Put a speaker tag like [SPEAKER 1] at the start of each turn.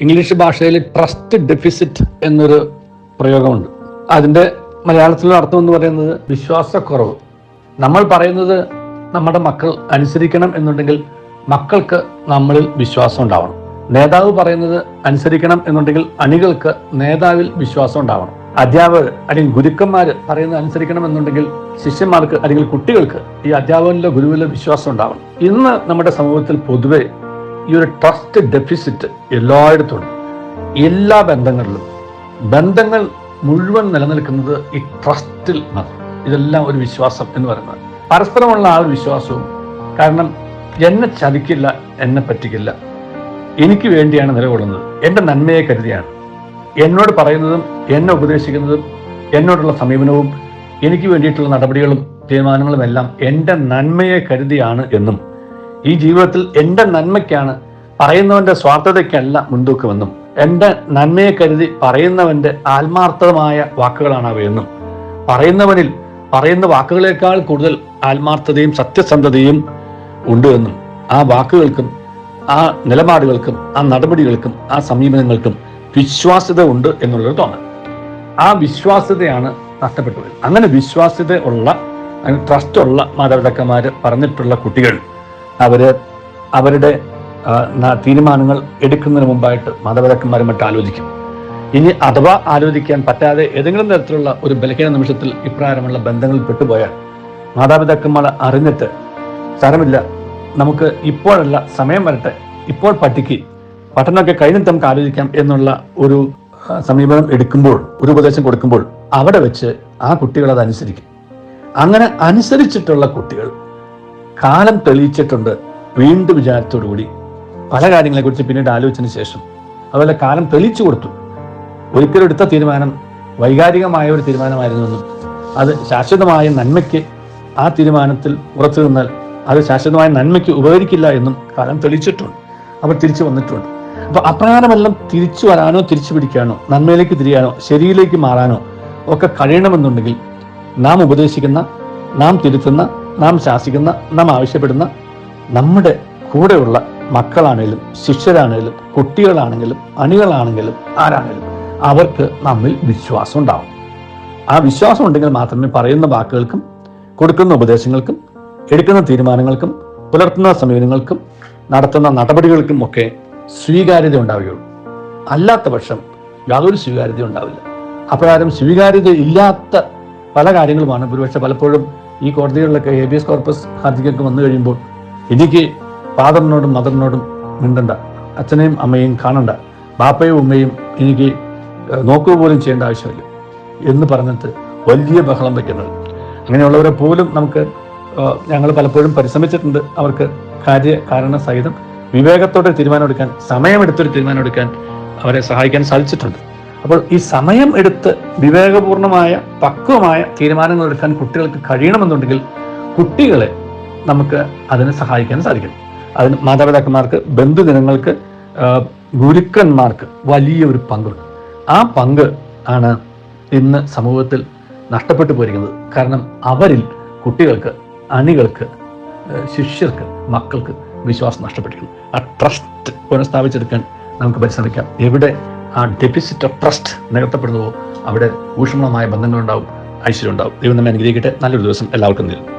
[SPEAKER 1] English ഭാഷയിൽ trust deficit എന്നൊരു പ്രയോഗമുണ്ട്. അതിന്റെ മലയാളത്തിലുള്ള അർത്ഥം എന്ന് പറയുന്നത് വിശ്വാസക്കുറവ്. നമ്മൾ പറയുന്നത് നമ്മുടെ മക്കൾ അനുസരിക്കണം എന്നുണ്ടെങ്കിൽ മക്കൾക്ക് നമ്മളിൽ വിശ്വാസം ഉണ്ടാവണം. നേതാവ് പറയുന്നത് അനുസരിക്കണം എന്നുണ്ടെങ്കിൽ അണികൾക്ക് നേതാവിൽ വിശ്വാസം ഉണ്ടാവണം. അധ്യാപകർ അല്ലെങ്കിൽ ഗുരുക്കന്മാർ പറയുന്നത് അനുസരിക്കണം എന്നുണ്ടെങ്കിൽ ശിഷ്യന്മാർക്ക് അല്ലെങ്കിൽ കുട്ടികൾക്ക് ഈ അധ്യാപകനിലോ ഗുരുവിലോ വിശ്വാസം ഉണ്ടാവണം. ഇന്ന് നമ്മുടെ സമൂഹത്തിൽ പൊതുവെ ഈ ഒരു ട്രസ്റ്റ് ഡെഫിസിറ്റ് എല്ലായിടത്തും എല്ലാ ബന്ധങ്ങളിലും. ബന്ധങ്ങൾ മുഴുവൻ നിലനിൽക്കുന്നത് ഈ ട്രസ്റ്റിൽ മാത്രം ഇതെല്ലാം ഒരു വിശ്വാസം എന്ന് പറയുന്നത്. പരസ്പരമുള്ള ആ വിശ്വാസവും കാരണം എന്നെ ചതിക്കില്ല എന്നെ പറ്റിക്കില്ല. എനിക്ക് വേണ്ടിയാണ് നിലകൊള്ളുന്നത്. എന്റെ നന്മയെ കരുതിയാണ്. എന്നോട് പറയുന്നതും എന്നെ ഉപദേശിക്കുന്നതും എന്നോടുള്ള സമീപനവും എനിക്ക് വേണ്ടിയിട്ടുള്ള നടപടികളും തീരുമാനങ്ങളും എല്ലാം എന്റെ നന്മയെ കരുതിയാണ് എന്നും ഈ ജീവിതത്തിൽ എന്റെ നന്മയ്ക്കാണ് പറയുന്നവന്റെ സ്വാർത്ഥതയ്ക്കല്ല മുൻതൂക്കമെന്നും എന്റെ നന്മയെ കരുതി പറയുന്നവന്റെ ആത്മാർത്ഥമായ വാക്കുകളാണ് അവയെന്നും. പറയുന്നവനിൽ പറയുന്ന വാക്കുകളേക്കാൾ കൂടുതൽ ആത്മാർത്ഥതയും സത്യസന്ധതയും ഉണ്ട് എന്നും. ആ വാക്കുകൾക്കും ആ നിലപാടുകൾക്കും ആ നടപടികൾക്കും ആ സമീപനങ്ങൾക്കും വിശ്വാസ്യത ഉണ്ട് എന്നുള്ളൊരു തോന്നൽ. ആ വിശ്വാസ്യതയാണ് നഷ്ടപ്പെട്ടു അങ്ങനെ വിശ്വാസ്യത ഉള്ള ട്രസ്റ്റ് ഉള്ള മാതാപിതാക്കന്മാർ പറഞ്ഞിട്ടുള്ള കുട്ടികൾ അവർ അവരുടെ തീരുമാനങ്ങൾ എടുക്കുന്നതിന് മുമ്പായിട്ട് മാതാപിതാക്കന്മാരുമായിട്ട് ആലോചിക്കും. ഇനി അഥവാ ആലോചിക്കാൻ പറ്റാതെ ഏതെങ്കിലും തരത്തിലുള്ള ഒരു ബലഹീന നിമിഷത്തിൽ ഇപ്രകാരമുള്ള ബന്ധങ്ങൾ പെട്ടുപോയാൽ മാതാപിതാക്കന്മാർ അറിഞ്ഞിട്ട് സാരമില്ല നമുക്ക് ഇപ്പോഴല്ല സമയം വരട്ടെ ഇപ്പോൾ പഠിക്ക് പഠനമൊക്കെ കഴിഞ്ഞിട്ട് നമുക്ക് ആലോചിക്കാം എന്നുള്ള ഒരു സമീപനം എടുക്കുമ്പോൾ ഒരു ഉപദേശം കൊടുക്കുമ്പോൾ അവിടെ വെച്ച് ആ കുട്ടികൾ അത് അനുസരിക്കും അങ്ങനെ അനുസരിച്ചിട്ടുള്ള കുട്ടികൾ കാലം തെളിയിച്ചിട്ടുണ്ട് വീണ്ടും വിചാരത്തോടുകൂടി പല കാര്യങ്ങളെക്കുറിച്ച് പിന്നീട് ആലോചിച്ചതിന് ശേഷം അതുപോലെ കാലം തെളിയിച്ചു കൊടുത്തു. ഒരിക്കലും എടുത്ത തീരുമാനം വൈകാരികമായ ഒരു തീരുമാനമായിരുന്നെന്നും അത് ശാശ്വതമായ നന്മയ്ക്ക് ആ തീരുമാനത്തിൽ ഉറച്ചു നിന്നാൽ അത് ശാശ്വതമായ നന്മയ്ക്ക് ഉപകരിക്കില്ല എന്നും കാലം തെളിയിച്ചിട്ടുണ്ട്. അവർ തിരിച്ചു വന്നിട്ടുണ്ട്. അപ്പൊ അപ്രകാരമെല്ലാം തിരിച്ചു വരാനോ തിരിച്ചു പിടിക്കാനോ നന്മയിലേക്ക് തിരിയാനോ ശരിയിലേക്ക് മാറാനോ ഒക്കെ കഴിയണമെന്നുണ്ടെങ്കിൽ നാം ഉപദേശിക്കുന്ന നാം തിരുത്തുന്ന നാം ശാസിക്കുന്ന നാം ആവശ്യപ്പെടുന്ന നമ്മുടെ കൂടെയുള്ള മക്കളാണെങ്കിലും ശിഷ്യരാണെങ്കിലും കുട്ടികളാണെങ്കിലും അണികളാണെങ്കിലും ആരാണെങ്കിലും അവർക്ക് നമ്മിൽ വിശ്വാസം ഉണ്ടാവും. ആ വിശ്വാസം ഉണ്ടെങ്കിൽ മാത്രമേ പറയുന്ന വാക്കുകൾക്കും കൊടുക്കുന്ന ഉപദേശങ്ങൾക്കും എടുക്കുന്ന തീരുമാനങ്ങൾക്കും പുലർത്തുന്ന സമീപനങ്ങൾക്കും നടത്തുന്ന നടപടികൾക്കും ഒക്കെ സ്വീകാര്യത ഉണ്ടാവുകയുള്ളൂ. അല്ലാത്ത പക്ഷം യാതൊരു സ്വീകാര്യത ഉണ്ടാവില്ല. അപ്രകാരം സ്വീകാര്യത ഇല്ലാത്ത പല കാര്യങ്ങളുമാണ് ഒരുപക്ഷെ പലപ്പോഴും ഈ കോടതികളിലൊക്കെ ഹേബിയസ് കോർപ്പസ് ഹർജിക്കൊക്കെ വന്നു കഴിയുമ്പോൾ എനിക്ക് ഫാദറിനോടും മദറിനോടും മിണ്ടണ്ട. അച്ഛനെയും അമ്മയും കാണണ്ട. ബാപ്പയും ഉമ്മയും എനിക്ക് നോക്കുക പോലും ചെയ്യേണ്ട ആവശ്യമില്ല എന്ന് പറഞ്ഞിട്ട് വലിയ ബഹളം വയ്ക്കുന്നത് അങ്ങനെയുള്ളവരെ പോലും നമുക്ക് ഞങ്ങൾ പലപ്പോഴും പരിശ്രമിച്ചിട്ടുണ്ട്. അവർക്ക് കാര്യ കാരണ സഹിതം വിവേകത്തോടെ തീരുമാനമെടുക്കാൻ സമയമെടുത്തൊരു തീരുമാനമെടുക്കാൻ അവരെ സഹായിക്കാൻ സാധിച്ചിട്ടുണ്ട്. അപ്പോൾ ഈ സമയം എടുത്ത് വിവേകപൂർണമായ പക്വമായ തീരുമാനങ്ങൾ എടുക്കാൻ കുട്ടികൾക്ക് കഴിയണമെന്നുണ്ടെങ്കിൽ കുട്ടികളെ നമുക്ക് അതിനെ സഹായിക്കാൻ സാധിക്കും. അതിന് മാതാപിതാക്കന്മാർക്ക് ബന്ധുജനങ്ങൾക്ക് ഗുരുക്കന്മാർക്ക് വലിയൊരു പങ്കുണ്ട്. ആ പങ്ക് ആണ് ഇന്ന് സമൂഹത്തിൽ നഷ്ടപ്പെട്ടു പോയിരിക്കുന്നത്. കാരണം അവരിൽ കുട്ടികൾക്ക് അണികൾക്ക് ശിഷ്യർക്ക് മക്കൾക്ക് വിശ്വാസം നഷ്ടപ്പെട്ടിരിക്കുന്നു. ആ ട്രസ്റ്റ് പുനഃസ്ഥാപിച്ചെടുക്കാൻ നമുക്ക് പരിശ്രമിക്കാം. എവിടെ ആ ഡെഫിസിറ്റ് ഓഫ് ട്രസ്റ്റ് നികത്തപ്പെടുന്നുവോ അവിടെ ഊഷ്മളമായ ബന്ധങ്ങളുണ്ടാവും ഐശ്വര്യം ഉണ്ടാവും ദൈവം നമ്മെ അനുഗ്രഹിക്കട്ടെ. നല്ലൊരു ദിവസം എല്ലാവർക്കും നേരുന്നു.